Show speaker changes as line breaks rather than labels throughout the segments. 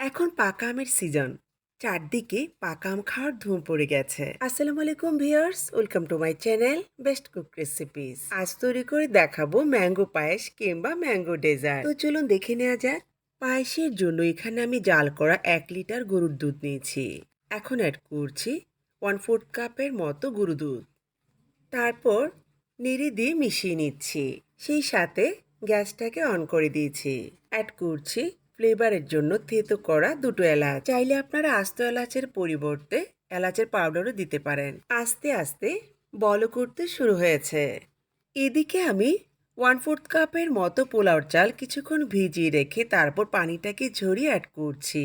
এখন পাকা আমের সিজন চারদিকে পাকা আম খাওয়ার ধুম পড়ে গেছে। আসসালামু আলাইকুম viewers, welcome to my channel best cook recipes. আজ তৈরি করে দেখাবো ম্যাঙ্গো পায়েস কিংবা ম্যাঙ্গো ডেজার্ট। তো চলুন দেখে নেওয়া যাক, পায়েসের জন্য এখানে আমি জাল করা এক লিটার গরুর দুধ নিয়েছি। এখন অ্যাড করছি ওয়ান ফোর্থ কাপের মতো গরু দুধ। তারপর নেড়ে দিয়ে মিশিয়ে নিচ্ছি। সেই সাথে গ্যাসটাকে অন করে দিয়েছি। অ্যাড করছি ফ্লেভারের জন্য থেতো করা দুটো এলাচ। চাইলে আপনারা আস্ত এলাচের পরিবর্তে এলাচের পাউডারও দিতে পারেন। আস্তে আস্তে বল করতে শুরু হয়েছে। এদিকে আমি ওয়ান ফোর্থ কাপের মতো পোলাওর চাল কিছুক্ষণ ভিজিয়ে রেখে তারপর পানিটাকে ঝরিয়ে অ্যাড করছি।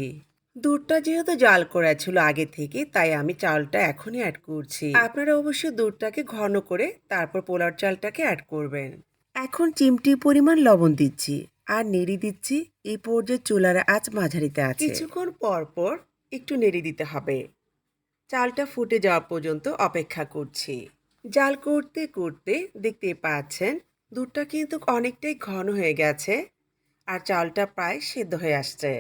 দুধটা যেহেতু জাল করা ছিল আগে থেকে, তাই আমি চালটা এখনই অ্যাড করছি। আপনারা অবশ্যই দুধটাকে ঘন করে তারপর পোলার চালটাকে অ্যাড করবেন। এখন চিমটি পরিমাণ লবণ দিচ্ছি। আর নেড়ে দিচ্ছি। এই পর্যায়ে চুলার আঁচ মাঝারিতে আছে। কিছুক্ষণ পর পর একটু নেড়ে দিতে হবে। চালটা ফুটে যাওয়া পর্যন্ত অপেক্ষা করছি। জাল করতে করতে দেখতে পাচ্ছেন দুধটা কিন্তু অনেকটাই ঘন হয়ে গেছে আর চালটা প্রায় সেদ্ধ হয়ে আসছে।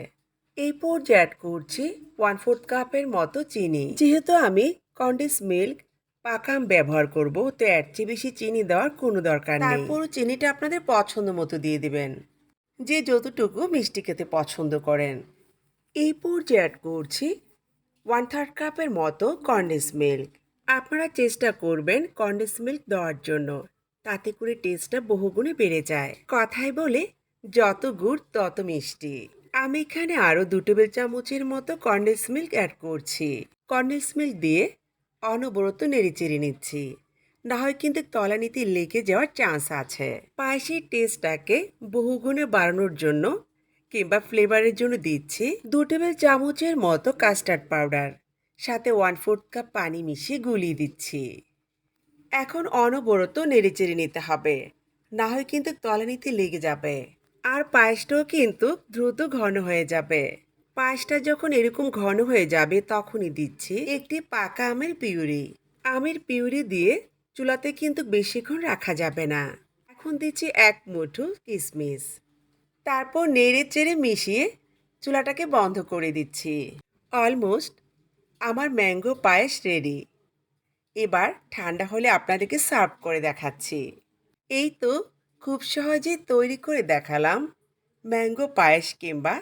এই পর্যায়ে অ্যাড করছি ওয়ান ফোর্থ কাপের মতো চিনি। যেহেতু আমি কন্ডেন্স মিল্ক পাকাম ব্যবহার করব তো এর চেয়ে বেশি চিনি দেওয়ার কোনো দরকার নেই। তারপরও চিনিটা আপনাদের পছন্দ মতো দিয়ে দিবেন। যে যতটুকু মিষ্টি খেতে পছন্দ করেন। এই পর্যায়ে অ্যাড করছি ওয়ান থার্ড কাপের মতো কন্ডেন্স মিল্ক আপনারা চেষ্টা করবেন কন্ডেন্স মিল্ক দেওয়ার জন্য। তাতে করে টেস্টটা বহুগুণে বেড়ে যায়। কথায় বলে, যত গুড়, তত মিষ্টি। আমি এখানে আরও দু টেবিল চামচের মতো কন্ডেন্স মিল্ক অ্যাড করছি। কন্ডেন্স মিল্ক দিয়ে অনবরত নেড়েচেড়ে নিচ্ছি। না হয় কিন্তু তলানিতে লেগে যাওয়ার চান্স আছে। পায়েসের টেস্টটাকে বহুগুণে বাড়ানোর জন্য কিংবা ফ্লেভারের জন্য দিচ্ছি দু টেবিল চামচের মতো কাস্টার্ড পাউডার সাথে ওয়ান ফোর্থ কাপ পানি মিশিয়ে গুলিয়ে দিচ্ছি। এখন অনবরত নেড়েচেড়ে নিতে হবে, না হয় কিন্তু তলানিতে লেগে যাবে। আর পায়েসটাও কিন্তু দ্রুত ঘন হয়ে যাবে। পায়েসটা যখন এরকম ঘন হয়ে যাবে তখনই দিচ্ছি একটি পাকা আমের পিউরি। আমের পিউরি দিয়ে চুলাতে কিন্তু বেশিক্ষণ রাখা যাবে না। এখন দিচ্ছি এক মুঠো কিশমিশ তারপর নেড়ে চেড়ে মিশিয়ে চুলাটাকে বন্ধ করে দিচ্ছি। অলমোস্ট আমার ম্যাঙ্গো পায়েস রেডি এবার ঠান্ডা হলে আপনাদেরকে সার্ভ করে দেখাচ্ছি। এই তো খুব সহজেই তৈরি করে দেখালাম ম্যাঙ্গো পায়েস কিংবা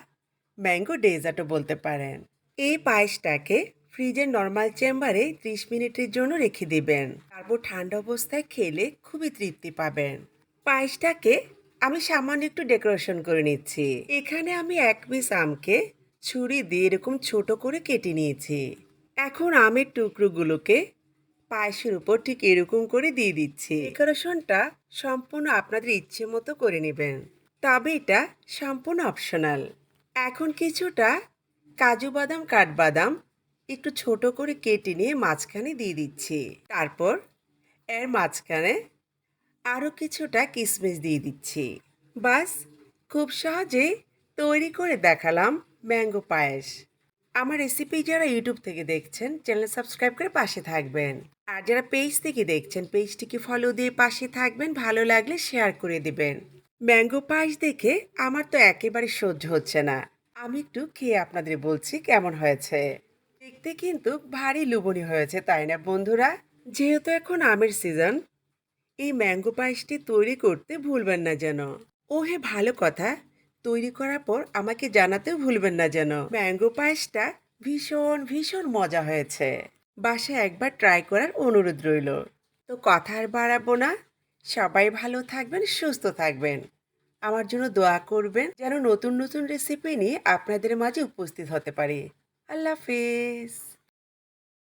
ম্যাঙ্গো ডেজার্টও বলতে পারেন। এই পায়েসটাকে ফ্রিজের নর্মাল চেম্বারে ত্রিশ মিনিটের জন্য রেখে দিবেন। তারপর ঠান্ডা অবস্থায় খেলে খুবই তৃপ্তি পাবেন। পায়েসটাকে আমি সামান্য একটু ডেকোরেশন করে নিচ্ছি। এখানে আমি এক পিস আমকে ছুরি দিয়ে এরকম ছোট করে কেটে নিয়েছি। এখন আমের টুকরোগুলোকে পায়েসের উপর ঠিক এরকম করে দিয়ে দিচ্ছি। ডেকোরেশনটা সম্পূর্ণ আপনাদের ইচ্ছে মতো করে নেবেন। তবে এটা সম্পূর্ণ অপশনাল। এখন কিছুটা কাজু বাদাম, কাঠবাদাম একটু ছোট করে কেটে নিয়ে মাঝখানে দিয়ে দিচ্ছি। তারপর এর মাঝখানে আরও কিছুটা কিশমিশ দিয়ে দিচ্ছি। বাস, খুব সহজে তৈরি করে দেখালাম ম্যাঙ্গো পায়েস। আমার রেসিপি যারা ইউটিউব থেকে দেখছেন, চ্যানেল সাবস্ক্রাইব করে পাশে থাকবেন। আর যারা পেজ থেকে দেখছেন, পেজটিকে ফলো দিয়ে পাশে থাকবেন, ভালো লাগলে শেয়ার করে দিবেন। ম্যাঙ্গো পায়েস দেখে আমার তো একেবারে সহ্য হচ্ছে না। আমি একটু খেয়ে আপনাদের বলছি কেমন হয়েছে। দেখতে কিন্তু ভারী লুবনি হয়েছে, তাই না বন্ধুরা? যেহেতু এখন আমের সিজন এই ম্যাঙ্গো পায়েসটি তৈরি করতে ভুলবেন না যেন। ও হে ভালো কথা। তৈরি করার পর আমাকে জানাতেও ভুলবেন না যেন। ম্যাঙ্গো পায়েসটা ভীষণ ভীষণ মজা হয়েছে। বাসায় একবার ট্রাই করার অনুরোধ রইল। তো কথা আর বাড়াবো না। সবাই ভালো থাকবেন, সুস্থ থাকবেন। আমার জন্য দোয়া করবেন, যেন নতুন নতুন রেসিপি নিয়ে আপনাদের মাঝে উপস্থিত হতে পারি। আল্লাহ হাফিজ